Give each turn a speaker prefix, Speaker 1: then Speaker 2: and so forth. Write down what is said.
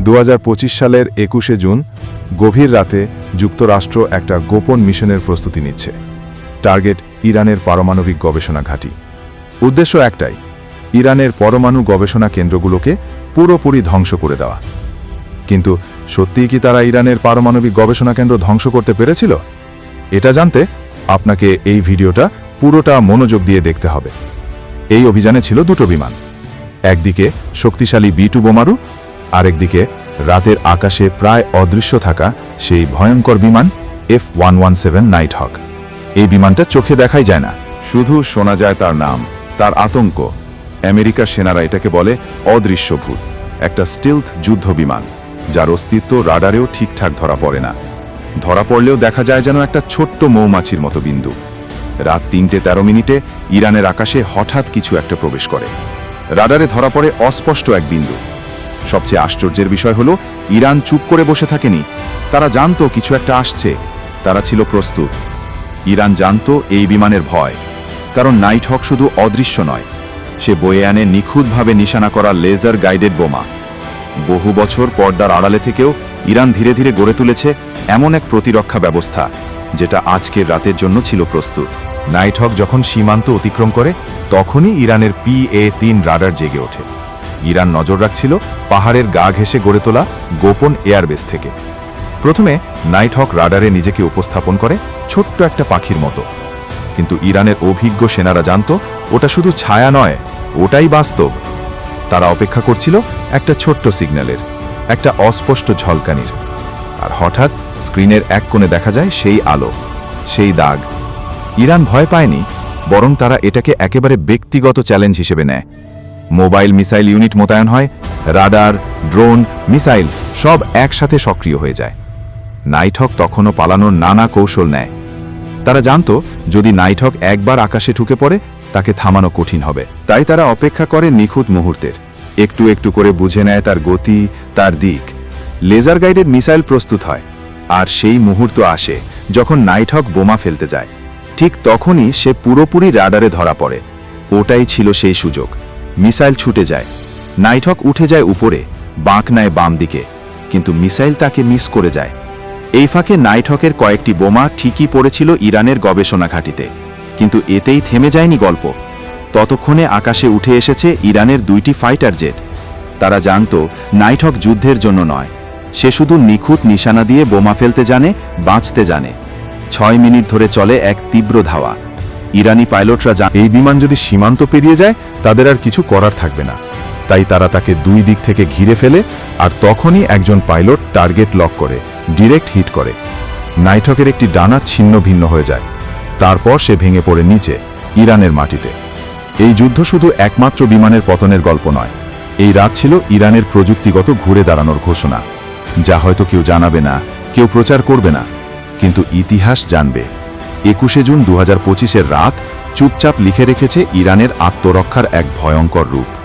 Speaker 1: দু হাজার পঁচিশ সালের একুশে জুন, গভীর রাতে যুক্তরাষ্ট্র একটা গোপন মিশনের প্রস্তুতি নিচ্ছে। টার্গেট ইরানের পারমাণবিক গবেষণা ঘাঁটি। উদ্দেশ্য একটাই, ইরানের পরমাণু গবেষণা কেন্দ্রগুলোকে পুরোপুরি ধ্বংস করে দেওয়া। কিন্তু সত্যিই কি তারা ইরানের পারমাণবিক গবেষণা কেন্দ্র ধ্বংস করতে পেরেছিল? এটা জানতে আপনাকে এই ভিডিওটা পুরোটা মনোযোগ দিয়ে দেখতে হবে। এই অভিযানে ছিল দুটো বিমান। একদিকে শক্তিশালী বি টু বোমারু আরেকদিকে রাতের আকাশে প্রায় অদৃশ্য থাকা সেই ভয়ঙ্কর বিমান F one one seven Nighthawk এই বিমানটা চোখে দেখাই যায় না, শুধু শোনা যায় তার নাম, তার আতঙ্ক। আমেরিকার সেনারা এটাকে বলে অদৃশ্য ভূত একটা স্টিলথ যুদ্ধ বিমান, যার অস্তিত্ব রাডারেও ঠিকঠাক ধরা পড়ে না। ধরা পড়লেও দেখা যায় যেন একটা ছোট্ট মৌমাছির মতো বিন্দু। রাত তিনটে তেরো মিনিটে ইরানের আকাশে হঠাৎ কিছু একটা প্রবেশ করে। রাডারে ধরা পড়ে অস্পষ্ট এক বিন্দু। সবচেয়ে আশ্চর্যের বিষয় হলো, ইরান চুপ করে বসে থাকেনি। তারা জানতো কিছু একটা আসছে। তারা ছিল প্রস্তুত। ইরান জানতো এই বিমানের ভয়। কারণ নাইট হক শুধু অদৃশ্য নয়, সে বয়ে আনে নিখুঁতভাবে নিশানা করা লেজার গাইডেড বোমা। বহু বছর পর্দার আড়ালে থেকেও ইরান ধীরে ধীরে গড়ে তুলেছে এমন এক প্রতিরক্ষা ব্যবস্থা, যেটা আজকের রাতের জন্য ছিল প্রস্তুত। নাইট হক যখন সীমান্ত অতিক্রম করে, তখনই ইরানের পি এ তিন রাডার জেগে ওঠে। ইরান নজর রাখছিল পাহাড়ের গা ঘেঁষে গড়ে তোলা গোপন এয়ারবেস থেকে। প্রথমে নাইট হক রাডারে নিজেকে উপস্থাপন করে ছোট্ট একটা পাখির মতো। কিন্তু ইরানের অভিজ্ঞ সেনারা জানত, ওটা শুধু ছায়া নয়, ওটাই বাস্তব। তারা অপেক্ষা করছিল একটা ছোট্ট সিগন্যালের, একটা অস্পষ্ট ঝলকানির। আর হঠাৎ স্ক্রিনের এক কোণে দেখা যায় সেই আলো, সেই দাগ। ইরান ভয় পায়নি, বরং তারা এটাকে একেবারে ব্যক্তিগত চ্যালেঞ্জ হিসেবে নেয়। মোবাইল মিসাইল ইউনিট মোতায়েন হয়, রাডার, ড্রোন, মিসাইল সব একসাথে সক্রিয় হয়ে যায়। নাইটহক তখনও পালানোর নানা কৌশল নেয়। তারা জানতো, যদি নাইটহক একবার আকাশে ঢুকে পড়ে, তাকে থামানো কঠিন হবে। তাই তারা অপেক্ষা করে নিখুঁত মুহূর্তের। একটু একটু করে বুঝে নেয় তার গতি, তার দিক। লেজার গাইডেড মিসাইল প্রস্তুত হয়, আর সেই মুহূর্ত আসে যখন নাইটহক বোমা ফেলতে যায়। ঠিক তখনই সে পুরোপুরি রাডারে ধরা পড়ে। ওটাই ছিল সেই সুযোগ। মিসাইল ছুটে যায়। নাইটহক উঠে যায় উপরে, বাঁক নেয় বাম দিকে, কিন্তু মিসাইল তাকে মিস করে যায়। এই ফাঁকে নাইটহকের কয়েকটি বোমা ঠিকই পড়েছিল ইরানের গবেষণা ঘাঁটিতে, কিন্তু এতেই থেমে যায়নি গল্প। ততক্ষণে আকাশে উঠে এসেছে ইরানের দুইটি ফাইটার জেট। তারা জানত নাইটহক যুদ্ধের জন্য নয়। সে শুধু নিখুঁত নিশানা দিয়ে বোমা ফেলতে জানে, বাঁচতে জানে। ছয় মিনিট ধরে চলে এক তীব্র ধাওয়া। ইরানি পাইলটরা জান এই বিমান যদি সীমান্ত পেরিয়ে যায়, তাদের আর কিছু করার থাকবে না। তাই তারা তাকে দুই দিক থেকে ঘিরে ফেলে আর তখনই একজন পাইলট টার্গেট লক করে, ডিরেক্ট হিট করে। নাইটকের একটি ডানা ছিন্ন ভিন্ন হয়ে যায়। তারপর সে ভেঙে পড়ে নিচে, ইরানের মাটিতে। এই যুদ্ধ শুধু একমাত্র বিমানের পতনের গল্প নয়। এই রাত ছিল ইরানের প্রযুক্তিগত ঘুরে দাঁড়ানোর ঘোষণা। যা হয়তো কেউ জানাবে না, কেউ প্রচার করবে না, কিন্তু ইতিহাস জানবে। একুশে জুন দু হাজার রাত চুপচাপ লিখে রেখেছে ইরানের আত্মরক্ষার এক ভয়ঙ্কর রূপ।